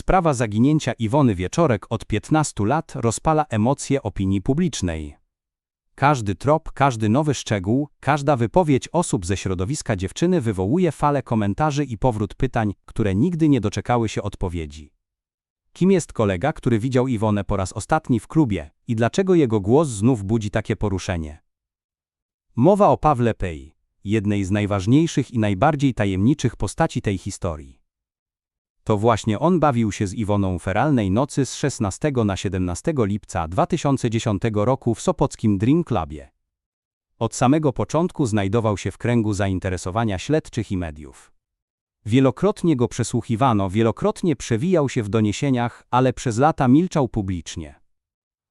Sprawa zaginięcia Iwony Wieczorek od 15 lat rozpala emocje opinii publicznej. Każdy trop, każdy nowy szczegół, każda wypowiedź osób ze środowiska dziewczyny wywołuje falę komentarzy i powrót pytań, które nigdy nie doczekały się odpowiedzi. Kim jest kolega, który widział Iwonę po raz ostatni w klubie i dlaczego jego głos znów budzi takie poruszenie? Mowa o Pawle Pej, jednej z najważniejszych i najbardziej tajemniczych postaci tej historii. To właśnie on bawił się z Iwoną feralnej nocy z 16 na 17 lipca 2010 roku w Sopockim Dream Clubie. Od samego początku znajdował się w kręgu zainteresowania śledczych i mediów. Wielokrotnie go przesłuchiwano, wielokrotnie przewijał się w doniesieniach, ale przez lata milczał publicznie.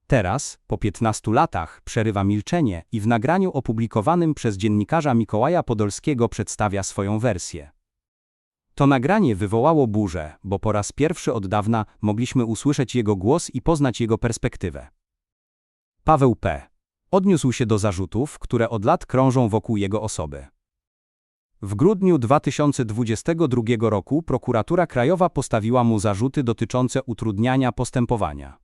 Teraz, po 15 latach, przerywa milczenie i w nagraniu opublikowanym przez dziennikarza Mikołaja Podolskiego przedstawia swoją wersję. To nagranie wywołało burzę, bo po raz pierwszy od dawna mogliśmy usłyszeć jego głos i poznać jego perspektywę. Paweł P. odniósł się do zarzutów, które od lat krążą wokół jego osoby. W grudniu 2022 roku prokuratura krajowa postawiła mu zarzuty dotyczące utrudniania postępowania.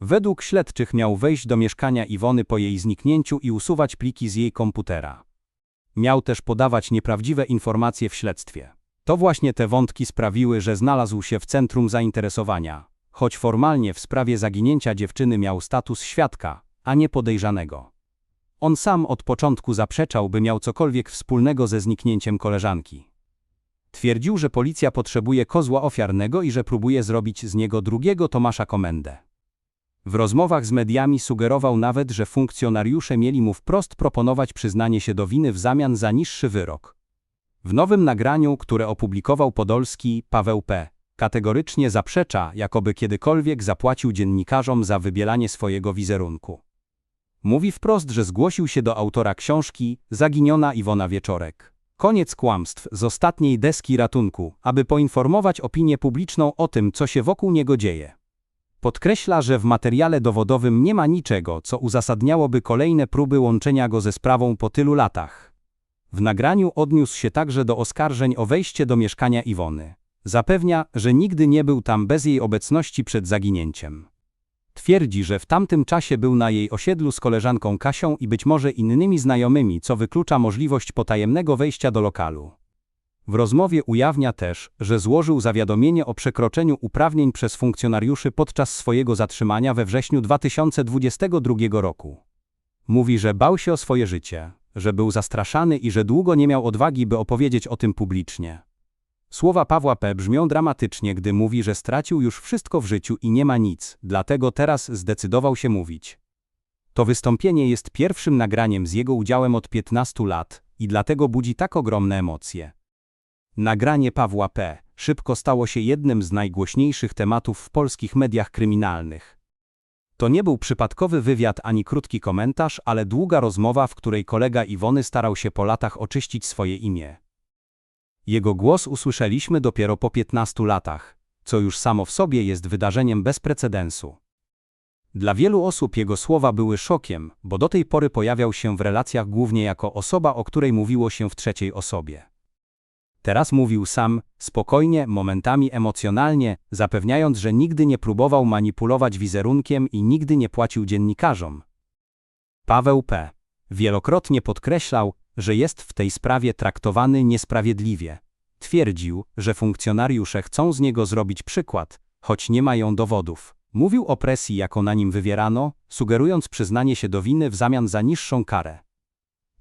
Według śledczych miał wejść do mieszkania Iwony po jej zniknięciu i usuwać pliki z jej komputera. Miał też podawać nieprawdziwe informacje w śledztwie. To właśnie te wątki sprawiły, że znalazł się w centrum zainteresowania, choć formalnie w sprawie zaginięcia dziewczyny miał status świadka, a nie podejrzanego. On sam od początku zaprzeczał, by miał cokolwiek wspólnego ze zniknięciem koleżanki. Twierdził, że policja potrzebuje kozła ofiarnego i że próbuje zrobić z niego drugiego Tomasza Komendę. W rozmowach z mediami sugerował nawet, że funkcjonariusze mieli mu wprost proponować przyznanie się do winy w zamian za niższy wyrok. W nowym nagraniu, które opublikował Podolski, Paweł P. kategorycznie zaprzecza, jakoby kiedykolwiek zapłacił dziennikarzom za wybielanie swojego wizerunku. Mówi wprost, że zgłosił się do autora książki Zaginiona Iwona Wieczorek. Koniec kłamstw z ostatniej deski ratunku, aby poinformować opinię publiczną o tym, co się wokół niego dzieje. Podkreśla, że w materiale dowodowym nie ma niczego, co uzasadniałoby kolejne próby łączenia go ze sprawą po tylu latach. W nagraniu odniósł się także do oskarżeń o wejście do mieszkania Iwony. Zapewnia, że nigdy nie był tam bez jej obecności przed zaginięciem. Twierdzi, że w tamtym czasie był na jej osiedlu z koleżanką Kasią i być może innymi znajomymi, co wyklucza możliwość potajemnego wejścia do lokalu. W rozmowie ujawnia też, że złożył zawiadomienie o przekroczeniu uprawnień przez funkcjonariuszy podczas swojego zatrzymania we wrześniu 2022 roku. Mówi, że bał się o swoje życie, że był zastraszany i że długo nie miał odwagi, by opowiedzieć o tym publicznie. Słowa Pawła P. brzmią dramatycznie, gdy mówi, że stracił już wszystko w życiu i nie ma nic, dlatego teraz zdecydował się mówić. To wystąpienie jest pierwszym nagraniem z jego udziałem od 15 lat i dlatego budzi tak ogromne emocje. Nagranie Pawła P. szybko stało się jednym z najgłośniejszych tematów w polskich mediach kryminalnych. To nie był przypadkowy wywiad ani krótki komentarz, ale długa rozmowa, w której kolega Iwony starał się po latach oczyścić swoje imię. Jego głos usłyszeliśmy dopiero po 15 latach, co już samo w sobie jest wydarzeniem bez precedensu. Dla wielu osób jego słowa były szokiem, bo do tej pory pojawiał się w relacjach głównie jako osoba, o której mówiło się w trzeciej osobie. Teraz mówił sam, spokojnie, momentami emocjonalnie, zapewniając, że nigdy nie próbował manipulować wizerunkiem i nigdy nie płacił dziennikarzom. Paweł P. wielokrotnie podkreślał, że jest w tej sprawie traktowany niesprawiedliwie. Twierdził, że funkcjonariusze chcą z niego zrobić przykład, choć nie mają dowodów. Mówił o presji, jaką na nim wywierano, sugerując przyznanie się do winy w zamian za niższą karę.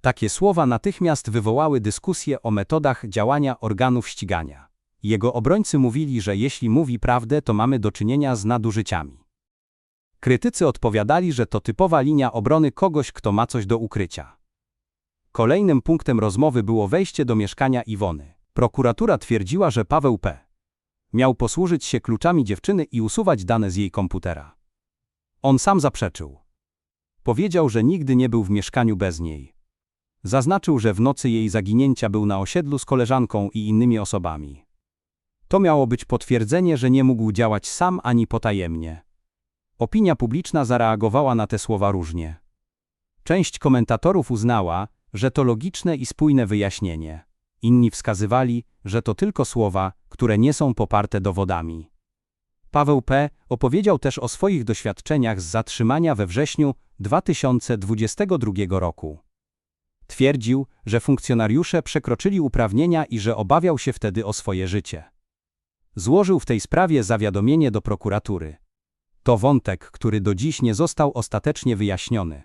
Takie słowa natychmiast wywołały dyskusję o metodach działania organów ścigania. Jego obrońcy mówili, że jeśli mówi prawdę, to mamy do czynienia z nadużyciami. Krytycy odpowiadali, że to typowa linia obrony kogoś, kto ma coś do ukrycia. Kolejnym punktem rozmowy było wejście do mieszkania Iwony. Prokuratura twierdziła, że Paweł P. miał posłużyć się kluczami dziewczyny i usuwać dane z jej komputera. On sam zaprzeczył. Powiedział, że nigdy nie był w mieszkaniu bez niej. Zaznaczył, że w nocy jej zaginięcia był na osiedlu z koleżanką i innymi osobami. To miało być potwierdzenie, że nie mógł działać sam ani potajemnie. Opinia publiczna zareagowała na te słowa różnie. Część komentatorów uznała, że to logiczne i spójne wyjaśnienie. Inni wskazywali, że to tylko słowa, które nie są poparte dowodami. Paweł P. opowiedział też o swoich doświadczeniach z zatrzymania we wrześniu 2022 roku. Twierdził, że funkcjonariusze przekroczyli uprawnienia i że obawiał się wtedy o swoje życie. Złożył w tej sprawie zawiadomienie do prokuratury. To wątek, który do dziś nie został ostatecznie wyjaśniony.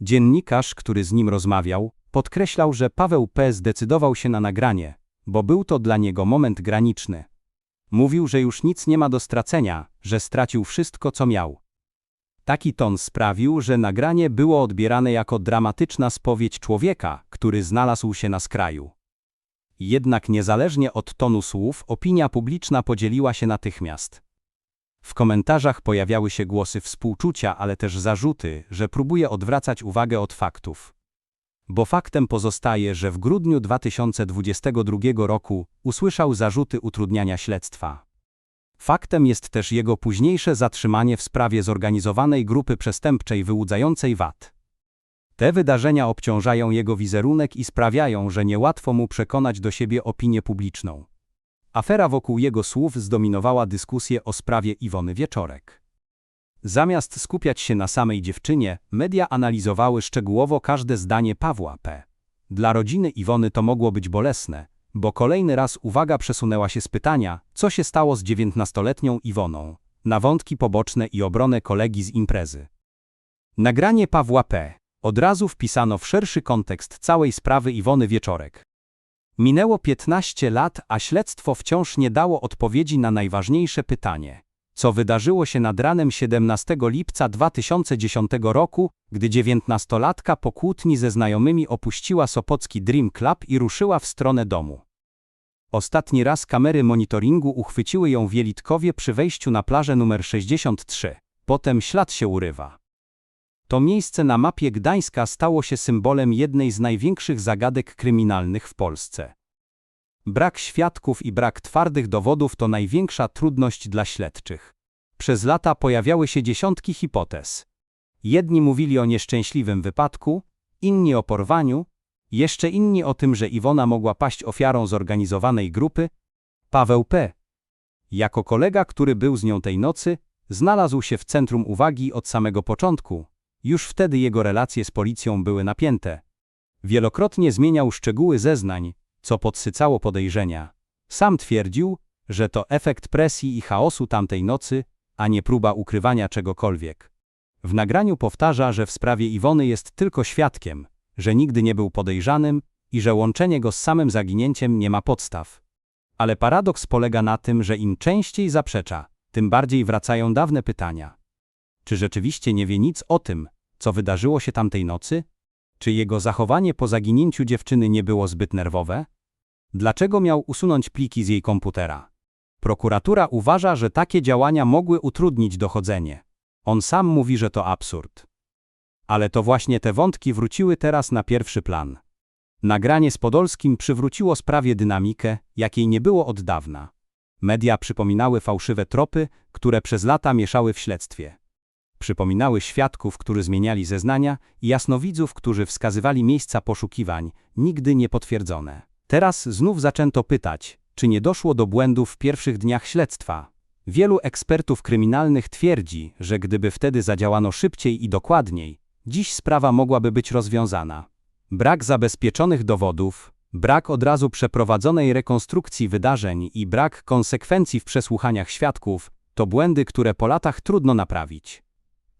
Dziennikarz, który z nim rozmawiał, podkreślał, że Paweł P. zdecydował się na nagranie, bo był to dla niego moment graniczny. Mówił, że już nic nie ma do stracenia, że stracił wszystko, co miał. Taki ton sprawił, że nagranie było odbierane jako dramatyczna spowiedź człowieka, który znalazł się na skraju. Jednak niezależnie od tonu słów, opinia publiczna podzieliła się natychmiast. W komentarzach pojawiały się głosy współczucia, ale też zarzuty, że próbuje odwracać uwagę od faktów. Bo faktem pozostaje, że w grudniu 2022 roku usłyszał zarzuty utrudniania śledztwa. Faktem jest też jego późniejsze zatrzymanie w sprawie zorganizowanej grupy przestępczej wyłudzającej VAT. Te wydarzenia obciążają jego wizerunek i sprawiają, że niełatwo mu przekonać do siebie opinię publiczną. Afera wokół jego słów zdominowała dyskusję o sprawie Iwony Wieczorek. Zamiast skupiać się na samej dziewczynie, media analizowały szczegółowo każde zdanie Pawła P. Dla rodziny Iwony to mogło być bolesne, bo kolejny raz uwaga przesunęła się z pytania, co się stało z dziewiętnastoletnią Iwoną, na wątki poboczne i obronę kolegi z imprezy. Nagranie Pawła P. od razu wpisano w szerszy kontekst całej sprawy Iwony Wieczorek. Minęło 15 lat, a śledztwo wciąż nie dało odpowiedzi na najważniejsze pytanie. Co wydarzyło się nad ranem 17 lipca 2010 roku, gdy dziewiętnastolatka po kłótni ze znajomymi opuściła Sopocki Dream Club i ruszyła w stronę domu. Ostatni raz kamery monitoringu uchwyciły ją w Jelitkowie przy wejściu na plażę numer 63. Potem ślad się urywa. To miejsce na mapie Gdańska stało się symbolem jednej z największych zagadek kryminalnych w Polsce. Brak świadków i brak twardych dowodów to największa trudność dla śledczych. Przez lata pojawiały się dziesiątki hipotez. Jedni mówili o nieszczęśliwym wypadku, inni o porwaniu, jeszcze inni o tym, że Iwona mogła paść ofiarą zorganizowanej grupy. Paweł P. Jako kolega, który był z nią tej nocy, znalazł się w centrum uwagi od samego początku. Już wtedy jego relacje z policją były napięte. Wielokrotnie zmieniał szczegóły zeznań, co podsycało podejrzenia. Sam twierdził, że to efekt presji i chaosu tamtej nocy, a nie próba ukrywania czegokolwiek. W nagraniu powtarza, że w sprawie Iwony jest tylko świadkiem, że nigdy nie był podejrzanym i że łączenie go z samym zaginięciem nie ma podstaw. Ale paradoks polega na tym, że im częściej zaprzecza, tym bardziej wracają dawne pytania. Czy rzeczywiście nie wie nic o tym, co wydarzyło się tamtej nocy? Czy jego zachowanie po zaginięciu dziewczyny nie było zbyt nerwowe? Dlaczego miał usunąć pliki z jej komputera? Prokuratura uważa, że takie działania mogły utrudnić dochodzenie. On sam mówi, że to absurd. Ale to właśnie te wątki wróciły teraz na pierwszy plan. Nagranie z Podolskim przywróciło sprawie dynamikę, jakiej nie było od dawna. Media przypominały fałszywe tropy, które przez lata mieszały w śledztwie. Przypominały świadków, którzy zmieniali zeznania i jasnowidzów, którzy wskazywali miejsca poszukiwań, nigdy nie potwierdzone. Teraz znów zaczęto pytać, czy nie doszło do błędów w pierwszych dniach śledztwa. Wielu ekspertów kryminalnych twierdzi, że gdyby wtedy zadziałano szybciej i dokładniej, dziś sprawa mogłaby być rozwiązana. Brak zabezpieczonych dowodów, brak od razu przeprowadzonej rekonstrukcji wydarzeń i brak konsekwencji w przesłuchaniach świadków to błędy, które po latach trudno naprawić.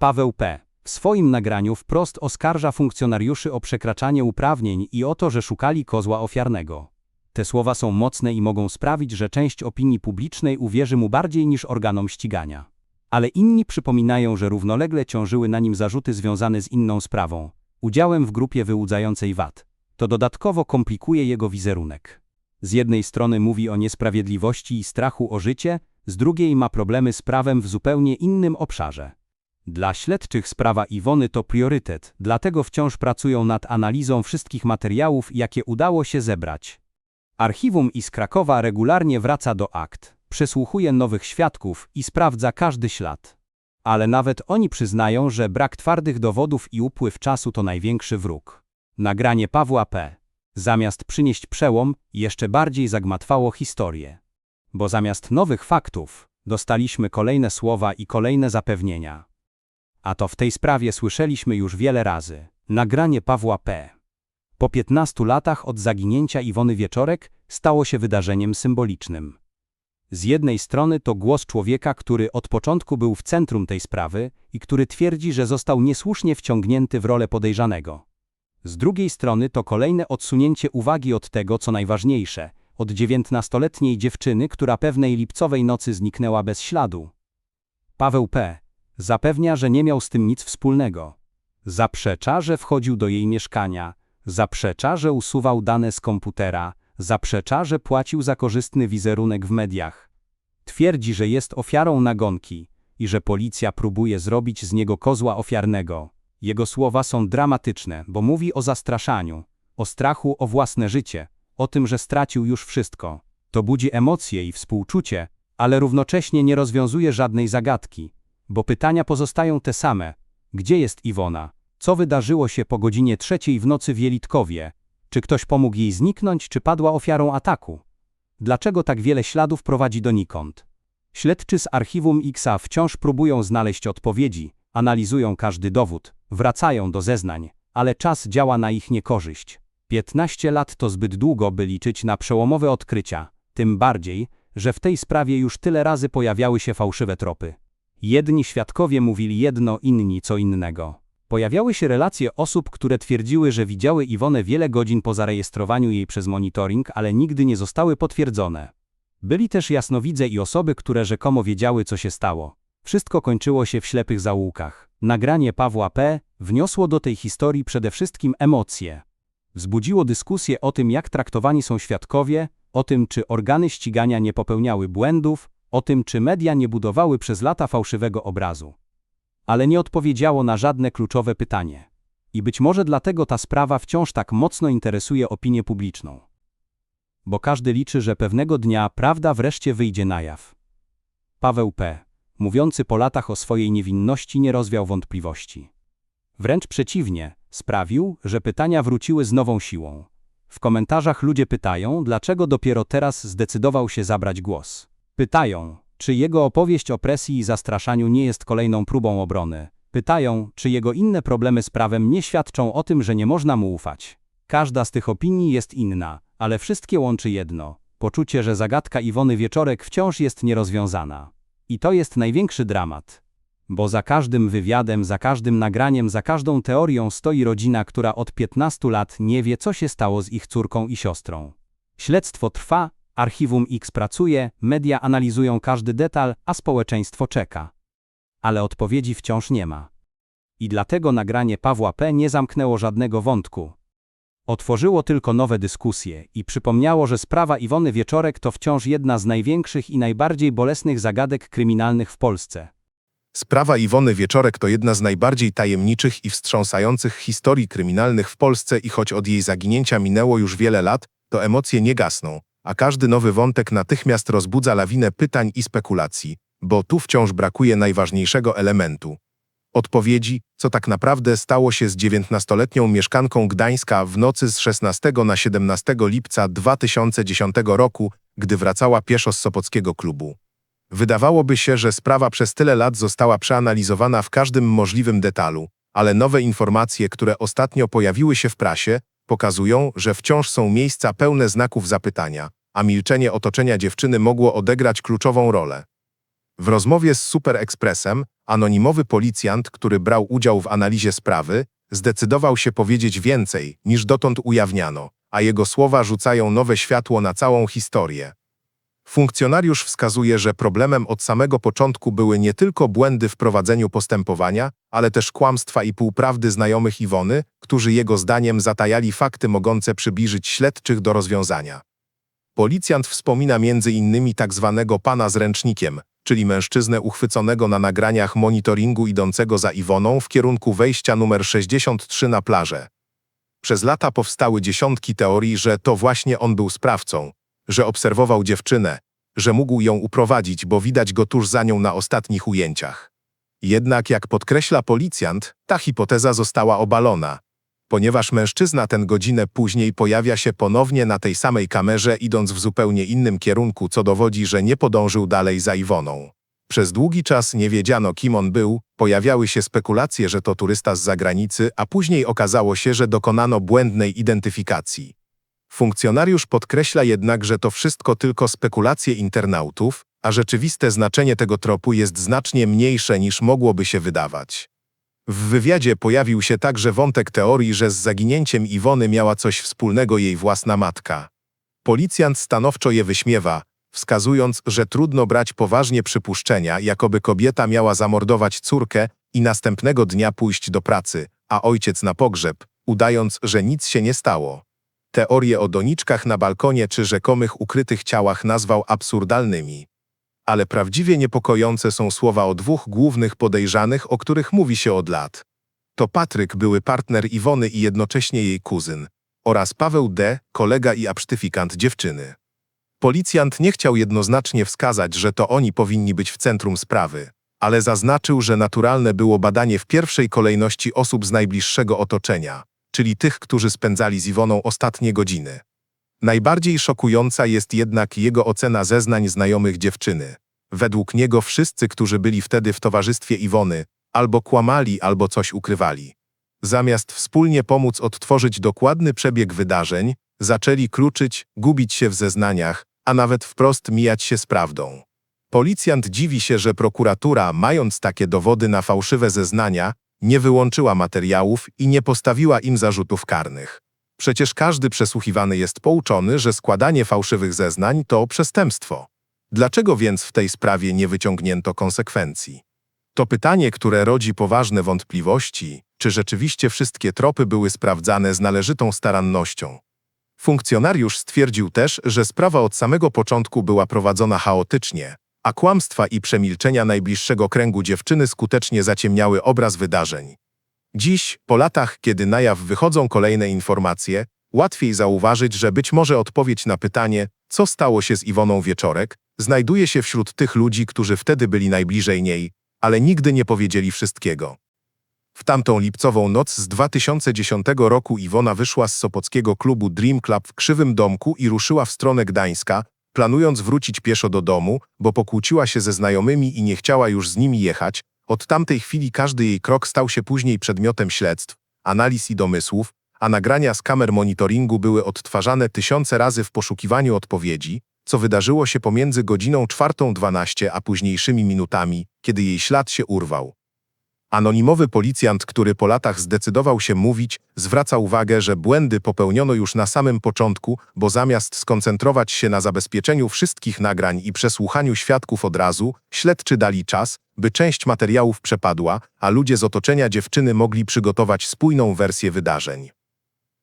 Paweł P. w swoim nagraniu wprost oskarża funkcjonariuszy o przekraczanie uprawnień i o to, że szukali kozła ofiarnego. Te słowa są mocne i mogą sprawić, że część opinii publicznej uwierzy mu bardziej niż organom ścigania. Ale inni przypominają, że równolegle ciążyły na nim zarzuty związane z inną sprawą udziałem w grupie wyłudzającej VAT. To dodatkowo komplikuje jego wizerunek. Z jednej strony mówi o niesprawiedliwości i strachu o życie, z drugiej ma problemy z prawem w zupełnie innym obszarze. Dla śledczych sprawa Iwony to priorytet, dlatego wciąż pracują nad analizą wszystkich materiałów, jakie udało się zebrać. Archiwum i z Krakowa regularnie wraca do akt, przesłuchuje nowych świadków i sprawdza każdy ślad. Ale nawet oni przyznają, że brak twardych dowodów i upływ czasu to największy wróg. Nagranie Pawła P. Zamiast przynieść przełom, jeszcze bardziej zagmatwało historię. Bo zamiast nowych faktów, Dostaliśmy kolejne słowa i kolejne zapewnienia. A to w tej sprawie słyszeliśmy już wiele razy. Nagranie Pawła P. Po 15 latach od zaginięcia Iwony Wieczorek stało się wydarzeniem symbolicznym. Z jednej strony to głos człowieka, który od początku był w centrum tej sprawy i który twierdzi, że został niesłusznie wciągnięty w rolę podejrzanego. Z drugiej strony to kolejne odsunięcie uwagi od tego, co najważniejsze, od dziewiętnastoletniej dziewczyny, która pewnej lipcowej nocy zniknęła bez śladu. Paweł P. zapewnia, że nie miał z tym nic wspólnego. Zaprzecza, że wchodził do jej mieszkania, zaprzecza, że usuwał dane z komputera, zaprzecza, że płacił za korzystny wizerunek w mediach. Twierdzi, że jest ofiarą nagonki i że policja próbuje zrobić z niego kozła ofiarnego. Jego słowa są dramatyczne, bo mówi o zastraszaniu, o strachu o własne życie, o tym, że stracił już wszystko. To budzi emocje i współczucie, ale równocześnie nie rozwiązuje żadnej zagadki, bo pytania pozostają te same. Gdzie jest Iwona? Co wydarzyło się po godzinie trzeciej w nocy w Jelitkowie? Czy ktoś pomógł jej zniknąć, czy padła ofiarą ataku? Dlaczego tak wiele śladów prowadzi donikąd? Śledczy z archiwum Xa wciąż próbują znaleźć odpowiedzi, analizują każdy dowód, wracają do zeznań, ale czas działa na ich niekorzyść. 15 lat to zbyt długo, by liczyć na przełomowe odkrycia, tym bardziej, że w tej sprawie już tyle razy pojawiały się fałszywe tropy. Jedni świadkowie mówili jedno, inni co innego. Pojawiały się relacje osób, które twierdziły, że widziały Iwonę wiele godzin po zarejestrowaniu jej przez monitoring, ale nigdy nie zostały potwierdzone. Byli też jasnowidze i osoby, które rzekomo wiedziały, co się stało. Wszystko kończyło się w ślepych zaułkach. Nagranie Pawła P. wniosło do tej historii przede wszystkim emocje. Wzbudziło dyskusję o tym, jak traktowani są świadkowie, o tym, czy organy ścigania nie popełniały błędów, o tym, czy media nie budowały przez lata fałszywego obrazu. Ale nie odpowiedziało na żadne kluczowe pytanie. I być może dlatego ta sprawa wciąż tak mocno interesuje opinię publiczną. Bo każdy liczy, że pewnego dnia prawda wreszcie wyjdzie na jaw. Paweł P., mówiący po latach o swojej niewinności, nie rozwiał wątpliwości. Wręcz przeciwnie, sprawił, że pytania wróciły z nową siłą. W komentarzach ludzie pytają, dlaczego dopiero teraz zdecydował się zabrać głos. Pytają, czy jego opowieść o presji i zastraszaniu nie jest kolejną próbą obrony. Pytają, czy jego inne problemy z prawem nie świadczą o tym, że nie można mu ufać. Każda z tych opinii jest inna, ale wszystkie łączy jedno poczucie, że zagadka Iwony Wieczorek wciąż jest nierozwiązana. I to jest największy dramat. Bo za każdym wywiadem, za każdym nagraniem, za każdą teorią stoi rodzina, która od 15 lat nie wie, co się stało z ich córką i siostrą. Śledztwo trwa, archiwum X pracuje, media analizują każdy detal, a społeczeństwo czeka. Ale odpowiedzi wciąż nie ma. I dlatego nagranie Pawła P. nie zamknęło żadnego wątku. Otworzyło tylko nowe dyskusje i przypomniało, że sprawa Iwony Wieczorek to wciąż jedna z największych i najbardziej bolesnych zagadek kryminalnych w Polsce. Sprawa Iwony Wieczorek to jedna z najbardziej tajemniczych i wstrząsających historii kryminalnych w Polsce i choć od jej zaginięcia minęło już wiele lat, to emocje nie gasną, a każdy nowy wątek natychmiast rozbudza lawinę pytań i spekulacji, bo tu wciąż brakuje najważniejszego elementu. Odpowiedzi, co tak naprawdę stało się z 19-letnią mieszkanką Gdańska w nocy z 16 na 17 lipca 2010 roku, gdy wracała pieszo z Sopockiego klubu. Wydawałoby się, że sprawa przez tyle lat została przeanalizowana w każdym możliwym detalu, ale nowe informacje, które ostatnio pojawiły się w prasie, pokazują, że wciąż są miejsca pełne znaków zapytania, a milczenie otoczenia dziewczyny mogło odegrać kluczową rolę. W rozmowie z Super Expressem anonimowy policjant, który brał udział w analizie sprawy, zdecydował się powiedzieć więcej niż dotąd ujawniano, a jego słowa rzucają nowe światło na całą historię. Funkcjonariusz wskazuje, że problemem od samego początku były nie tylko błędy w prowadzeniu postępowania, ale też kłamstwa i półprawdy znajomych Iwony, którzy jego zdaniem zatajali fakty mogące przybliżyć śledczych do rozwiązania. Policjant wspomina między innymi tak zwanego pana z ręcznikiem, czyli mężczyznę uchwyconego na nagraniach monitoringu idącego za Iwoną w kierunku wejścia numer 63 na plażę. Przez lata powstały dziesiątki teorii, że to właśnie on był sprawcą, że obserwował dziewczynę, że mógł ją uprowadzić, bo widać go tuż za nią na ostatnich ujęciach. Jednak, jak podkreśla policjant, ta hipoteza została obalona. ponieważ mężczyzna ten godzinę później pojawia się ponownie na tej samej kamerze, idąc w zupełnie innym kierunku, co dowodzi, że nie podążył dalej za Iwoną. Przez długi czas nie wiedziano, kim on był, pojawiały się spekulacje, że to turysta z zagranicy, a później okazało się, że dokonano błędnej identyfikacji. Funkcjonariusz podkreśla jednak, że to wszystko tylko spekulacje internautów, a rzeczywiste znaczenie tego tropu jest znacznie mniejsze niż mogłoby się wydawać. W wywiadzie pojawił się także wątek teorii, że z zaginięciem Iwony miała coś wspólnego jej własna matka. Policjant stanowczo je wyśmiewa, wskazując, że trudno brać poważnie przypuszczenia, jakoby kobieta miała zamordować córkę i następnego dnia pójść do pracy, a ojciec na pogrzeb, udając, że nic się nie stało. Teorie o doniczkach na balkonie czy rzekomych ukrytych ciałach nazwał absurdalnymi. Ale prawdziwie niepokojące są słowa o dwóch głównych podejrzanych, o których mówi się od lat. To Patryk, były partner Iwony i jednocześnie jej kuzyn, oraz Paweł D., kolega i absztyfikant dziewczyny. Policjant nie chciał jednoznacznie wskazać, że to oni powinni być w centrum sprawy, ale zaznaczył, że naturalne było badanie w pierwszej kolejności osób z najbliższego otoczenia, czyli tych, którzy spędzali z Iwoną ostatnie godziny. Najbardziej szokująca jest jednak jego ocena zeznań znajomych dziewczyny. Według niego wszyscy, którzy byli wtedy w towarzystwie Iwony, albo kłamali, albo coś ukrywali. Zamiast wspólnie pomóc odtworzyć dokładny przebieg wydarzeń, zaczęli kluczyć, gubić się w zeznaniach, a nawet wprost mijać się z prawdą. Policjant dziwi się, że prokuratura, mając takie dowody na fałszywe zeznania, nie wyłączyła materiałów i nie postawiła im zarzutów karnych. Przecież każdy przesłuchiwany jest pouczony, że składanie fałszywych zeznań to przestępstwo. Dlaczego więc w tej sprawie nie wyciągnięto konsekwencji? To pytanie, które rodzi poważne wątpliwości, czy rzeczywiście wszystkie tropy były sprawdzane z należytą starannością. Funkcjonariusz stwierdził też, że sprawa od samego początku była prowadzona chaotycznie, a kłamstwa i przemilczenia najbliższego kręgu dziewczyny skutecznie zaciemniały obraz wydarzeń. Dziś, po latach, kiedy na jaw wychodzą kolejne informacje, łatwiej zauważyć, że być może odpowiedź na pytanie, co stało się z Iwoną Wieczorek, znajduje się wśród tych ludzi, którzy wtedy byli najbliżej niej, ale nigdy nie powiedzieli wszystkiego. W tamtą lipcową noc z 2010 roku Iwona wyszła z sopockiego klubu Dream Club w Krzywym Domku i ruszyła w stronę Gdańska, planując wrócić pieszo do domu, bo pokłóciła się ze znajomymi i nie chciała już z nimi jechać. Od tamtej chwili każdy jej krok stał się później przedmiotem śledztw, analiz i domysłów, a nagrania z kamer monitoringu były odtwarzane tysiące razy w poszukiwaniu odpowiedzi, co wydarzyło się pomiędzy godziną 4.12 a późniejszymi minutami, kiedy jej ślad się urwał. Anonimowy policjant, który po latach zdecydował się mówić, zwraca uwagę, że błędy popełniono już na samym początku, bo zamiast skoncentrować się na zabezpieczeniu wszystkich nagrań i przesłuchaniu świadków od razu, śledczy dali czas, by część materiałów przepadła, a ludzie z otoczenia dziewczyny mogli przygotować spójną wersję wydarzeń.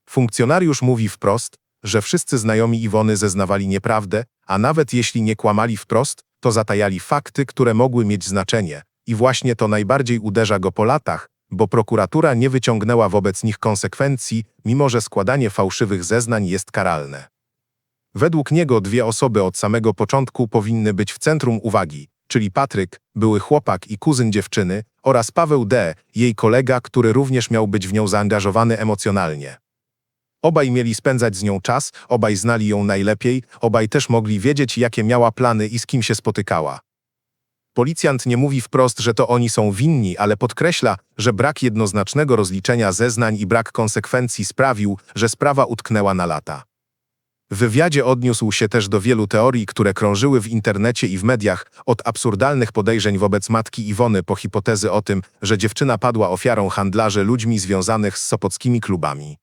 Funkcjonariusz mówi wprost, że wszyscy znajomi Iwony zeznawali nieprawdę, a nawet jeśli nie kłamali wprost, to zatajali fakty, które mogły mieć znaczenie, i właśnie to najbardziej uderza go po latach, bo prokuratura nie wyciągnęła wobec nich konsekwencji, mimo że składanie fałszywych zeznań jest karalne. Według niego dwie osoby od samego początku powinny być w centrum uwagi, czyli Patryk, były chłopak i kuzyn dziewczyny, oraz Paweł D., jej kolega, który również miał być w nią zaangażowany emocjonalnie. Obaj mieli spędzać z nią czas, obaj znali ją najlepiej, obaj też mogli wiedzieć, jakie miała plany i z kim się spotykała. Policjant nie mówi wprost, że to oni są winni, ale podkreśla, że brak jednoznacznego rozliczenia zeznań i brak konsekwencji sprawił, że sprawa utknęła na lata. W wywiadzie odniósł się też do wielu teorii, które krążyły w internecie i w mediach, od absurdalnych podejrzeń wobec matki Iwony po hipotezy o tym, że dziewczyna padła ofiarą handlarzy ludźmi związanych z sopockimi klubami.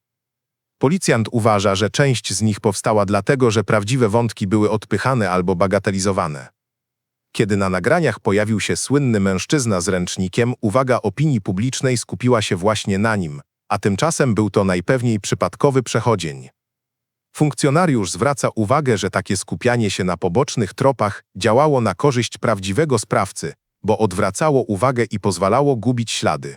Policjant uważa, że część z nich powstała dlatego, że prawdziwe wątki były odpychane albo bagatelizowane. Kiedy na nagraniach pojawił się słynny mężczyzna z ręcznikiem, uwaga opinii publicznej skupiła się właśnie na nim, a tymczasem był to najpewniej przypadkowy przechodzień. Funkcjonariusz zwraca uwagę, że takie skupianie się na pobocznych tropach działało na korzyść prawdziwego sprawcy, bo odwracało uwagę i pozwalało gubić ślady.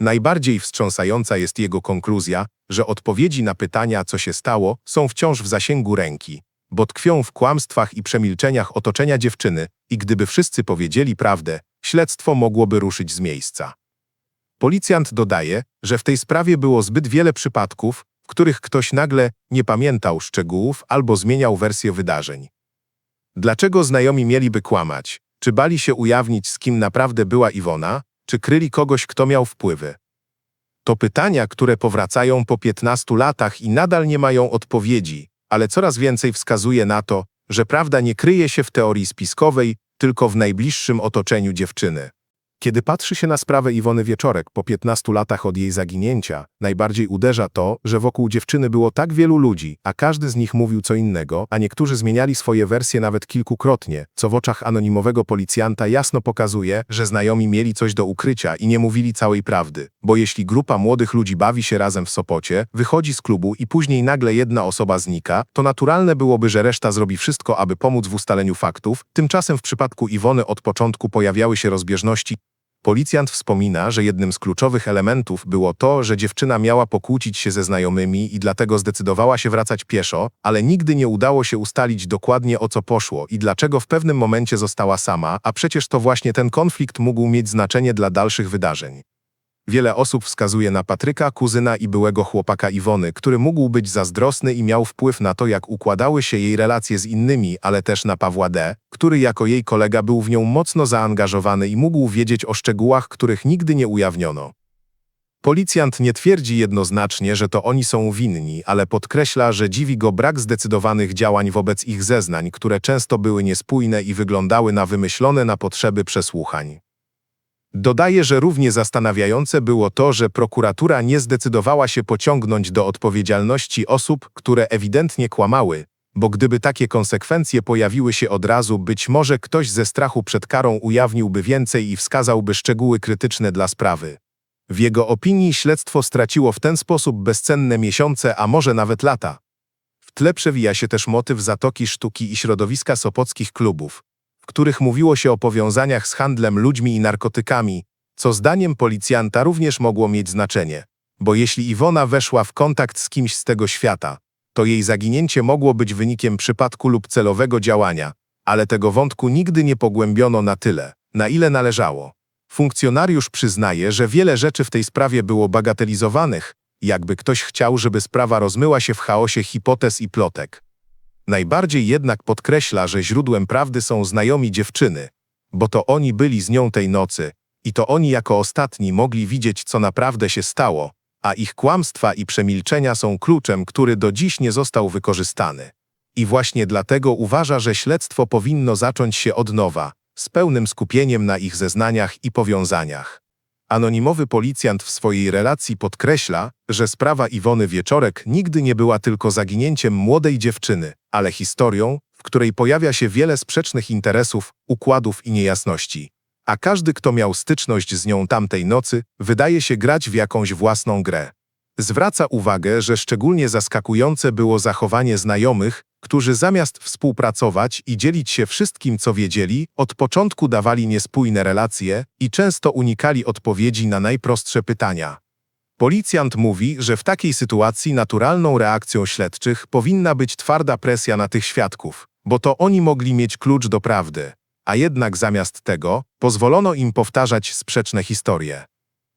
Najbardziej wstrząsająca jest jego konkluzja, że odpowiedzi na pytania, co się stało, są wciąż w zasięgu ręki, bo tkwią w kłamstwach i przemilczeniach otoczenia dziewczyny i gdyby wszyscy powiedzieli prawdę, śledztwo mogłoby ruszyć z miejsca. Policjant dodaje, że w tej sprawie było zbyt wiele przypadków, w których ktoś nagle nie pamiętał szczegółów albo zmieniał wersję wydarzeń. Dlaczego znajomi mieliby kłamać? Czy bali się ujawnić, z kim naprawdę była Iwona, czy kryli kogoś, kto miał wpływy? To pytania, które powracają po 15 latach i nadal nie mają odpowiedzi, ale coraz więcej wskazuje na to, że prawda nie kryje się w teorii spiskowej, tylko w najbliższym otoczeniu dziewczyny. Kiedy patrzy się na sprawę Iwony Wieczorek po 15 latach od jej zaginięcia, najbardziej uderza to, że wokół dziewczyny było tak wielu ludzi, a każdy z nich mówił co innego, a niektórzy zmieniali swoje wersje nawet kilkukrotnie, co w oczach anonimowego policjanta jasno pokazuje, że znajomi mieli coś do ukrycia i nie mówili całej prawdy. Bo jeśli grupa młodych ludzi bawi się razem w Sopocie, wychodzi z klubu i później nagle jedna osoba znika, to naturalne byłoby, że reszta zrobi wszystko, aby pomóc w ustaleniu faktów. Tymczasem w przypadku Iwony od początku pojawiały się rozbieżności, Policjant wspomina, że jednym z kluczowych elementów było to, że dziewczyna miała pokłócić się ze znajomymi i dlatego zdecydowała się wracać pieszo, ale nigdy nie udało się ustalić dokładnie o co poszło i dlaczego w pewnym momencie została sama, a przecież to właśnie ten konflikt mógł mieć znaczenie dla dalszych wydarzeń. Wiele osób wskazuje na Patryka, kuzyna i byłego chłopaka Iwony, który mógł być zazdrosny i miał wpływ na to, jak układały się jej relacje z innymi, ale też na Pawła D., który jako jej kolega był w nią mocno zaangażowany i mógł wiedzieć o szczegółach, których nigdy nie ujawniono. Policjant nie twierdzi jednoznacznie, że to oni są winni, ale podkreśla, że dziwi go brak zdecydowanych działań wobec ich zeznań, które często były niespójne i wyglądały na wymyślone na potrzeby przesłuchań. Dodaje, że równie zastanawiające było to, że prokuratura nie zdecydowała się pociągnąć do odpowiedzialności osób, które ewidentnie kłamały, bo gdyby takie konsekwencje pojawiły się od razu, być może ktoś ze strachu przed karą ujawniłby więcej i wskazałby szczegóły krytyczne dla sprawy. W jego opinii śledztwo straciło w ten sposób bezcenne miesiące, a może nawet lata. W tle przewija się też motyw zatoki sztuki i środowiska sopockich klubów, w których mówiło się o powiązaniach z handlem ludźmi i narkotykami, co zdaniem policjanta również mogło mieć znaczenie, bo jeśli Iwona weszła w kontakt z kimś z tego świata, to jej zaginięcie mogło być wynikiem przypadku lub celowego działania, ale tego wątku nigdy nie pogłębiono na tyle, na ile należało. Funkcjonariusz przyznaje, że wiele rzeczy w tej sprawie było bagatelizowanych, jakby ktoś chciał, żeby sprawa rozmyła się w chaosie hipotez i plotek. Najbardziej jednak podkreśla, że źródłem prawdy są znajomi dziewczyny, bo to oni byli z nią tej nocy i to oni jako ostatni mogli widzieć, co naprawdę się stało, a ich kłamstwa i przemilczenia są kluczem, który do dziś nie został wykorzystany. I właśnie dlatego uważa, że śledztwo powinno zacząć się od nowa, z pełnym skupieniem na ich zeznaniach i powiązaniach. Anonimowy policjant w swojej relacji podkreśla, że sprawa Iwony Wieczorek nigdy nie była tylko zaginięciem młodej dziewczyny, ale historią, w której pojawia się wiele sprzecznych interesów, układów i niejasności. A każdy, kto miał styczność z nią tamtej nocy, wydaje się grać w jakąś własną grę. Zwraca uwagę, że szczególnie zaskakujące było zachowanie znajomych, którzy zamiast współpracować i dzielić się wszystkim, co wiedzieli, od początku dawali niespójne relacje i często unikali odpowiedzi na najprostsze pytania. Policjant mówi, że w takiej sytuacji naturalną reakcją śledczych powinna być twarda presja na tych świadków, bo to oni mogli mieć klucz do prawdy, a jednak zamiast tego pozwolono im powtarzać sprzeczne historie.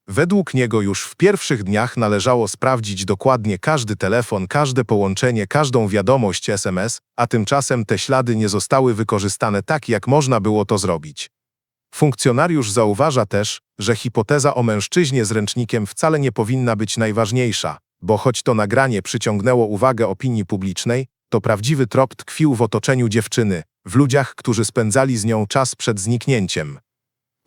Według niego już w pierwszych dniach należało sprawdzić dokładnie każdy telefon, każde połączenie, każdą wiadomość SMS, a tymczasem te ślady nie zostały wykorzystane tak, jak można było to zrobić. Funkcjonariusz zauważa też, że hipoteza o mężczyźnie z ręcznikiem wcale nie powinna być najważniejsza, bo choć to nagranie przyciągnęło uwagę opinii publicznej, to prawdziwy trop tkwił w otoczeniu dziewczyny, w ludziach, którzy spędzali z nią czas przed zniknięciem.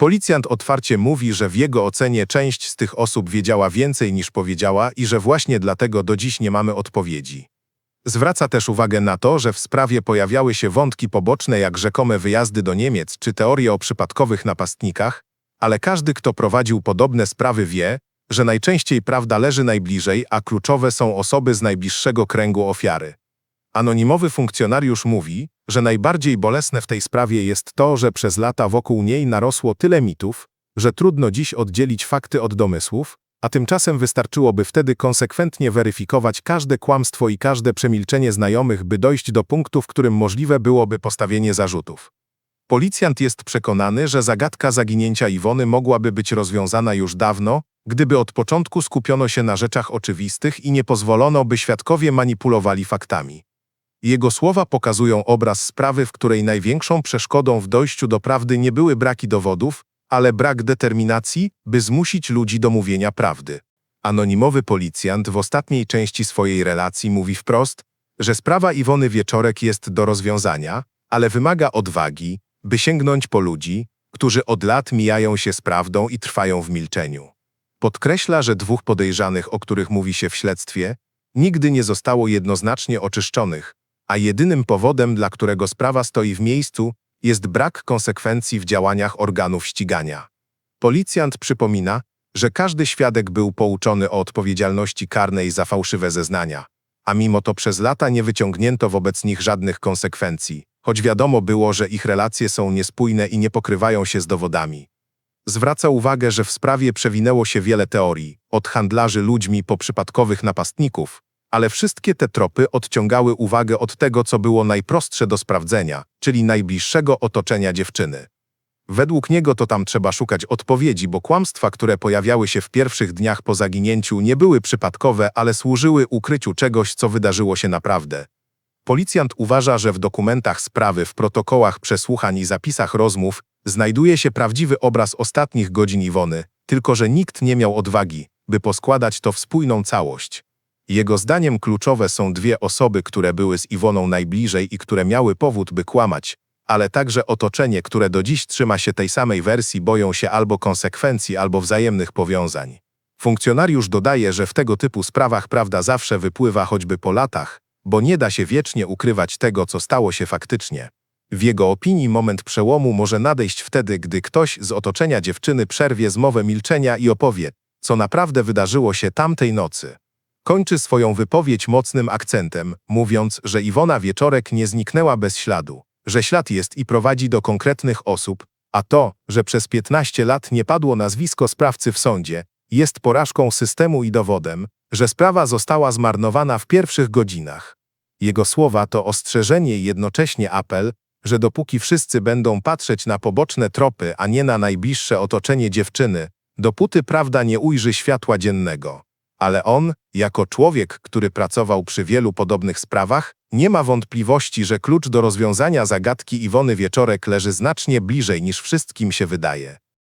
Policjant otwarcie mówi, że w jego ocenie część z tych osób wiedziała więcej niż powiedziała i że właśnie dlatego do dziś nie mamy odpowiedzi. Zwraca też uwagę na to, że w sprawie pojawiały się wątki poboczne jak rzekome wyjazdy do Niemiec czy teorie o przypadkowych napastnikach, ale każdy, kto prowadził podobne sprawy wie, że najczęściej prawda leży najbliżej, a kluczowe są osoby z najbliższego kręgu ofiary. Anonimowy funkcjonariusz mówi, że najbardziej bolesne w tej sprawie jest to, że przez lata wokół niej narosło tyle mitów, że trudno dziś oddzielić fakty od domysłów, a tymczasem wystarczyłoby wtedy konsekwentnie weryfikować każde kłamstwo i każde przemilczenie znajomych, by dojść do punktu, w którym możliwe byłoby postawienie zarzutów. Policjant jest przekonany, że zagadka zaginięcia Iwony mogłaby być rozwiązana już dawno, gdyby od początku skupiono się na rzeczach oczywistych i nie pozwolono, by świadkowie manipulowali faktami. Jego słowa pokazują obraz sprawy, w której największą przeszkodą w dojściu do prawdy nie były braki dowodów, ale brak determinacji, by zmusić ludzi do mówienia prawdy. Anonimowy policjant w ostatniej części swojej relacji mówi wprost, że sprawa Iwony Wieczorek jest do rozwiązania, ale wymaga odwagi, by sięgnąć po ludzi, którzy od lat mijają się z prawdą i trwają w milczeniu. Podkreśla, że dwóch podejrzanych, o których mówi się w śledztwie, nigdy nie zostało jednoznacznie oczyszczonych, a jedynym powodem, dla którego sprawa stoi w miejscu, jest brak konsekwencji w działaniach organów ścigania. Policjant przypomina, że każdy świadek był pouczony o odpowiedzialności karnej za fałszywe zeznania, a mimo to przez lata nie wyciągnięto wobec nich żadnych konsekwencji, choć wiadomo było, że ich relacje są niespójne i nie pokrywają się z dowodami. Zwraca uwagę, że w sprawie przewinęło się wiele teorii, od handlarzy ludźmi po przypadkowych napastników, ale wszystkie te tropy odciągały uwagę od tego, co było najprostsze do sprawdzenia, czyli najbliższego otoczenia dziewczyny. Według niego to tam trzeba szukać odpowiedzi, bo kłamstwa, które pojawiały się w pierwszych dniach po zaginięciu, nie były przypadkowe, ale służyły ukryciu czegoś, co wydarzyło się naprawdę. Policjant uważa, że w dokumentach sprawy, w protokołach przesłuchań i zapisach rozmów znajduje się prawdziwy obraz ostatnich godzin Iwony, tylko że nikt nie miał odwagi, by poskładać to w spójną całość. Jego zdaniem kluczowe są dwie osoby, które były z Iwoną najbliżej i które miały powód, by kłamać, ale także otoczenie, które do dziś trzyma się tej samej wersji, boją się albo konsekwencji, albo wzajemnych powiązań. Funkcjonariusz dodaje, że w tego typu sprawach prawda zawsze wypływa choćby po latach, bo nie da się wiecznie ukrywać tego, co stało się faktycznie. W jego opinii moment przełomu może nadejść wtedy, gdy ktoś z otoczenia dziewczyny przerwie zmowę milczenia i opowie, co naprawdę wydarzyło się tamtej nocy. Kończy swoją wypowiedź mocnym akcentem, mówiąc, że Iwona Wieczorek nie zniknęła bez śladu, że ślad jest i prowadzi do konkretnych osób, a to, że przez 15 lat nie padło nazwisko sprawcy w sądzie, jest porażką systemu i dowodem, że sprawa została zmarnowana w pierwszych godzinach. Jego słowa to ostrzeżenie i jednocześnie apel, że dopóki wszyscy będą patrzeć na poboczne tropy, a nie na najbliższe otoczenie dziewczyny, dopóty prawda nie ujrzy światła dziennego. Ale on, jako człowiek, który pracował przy wielu podobnych sprawach, nie ma wątpliwości, że klucz do rozwiązania zagadki Iwony Wieczorek leży znacznie bliżej niż wszystkim się wydaje.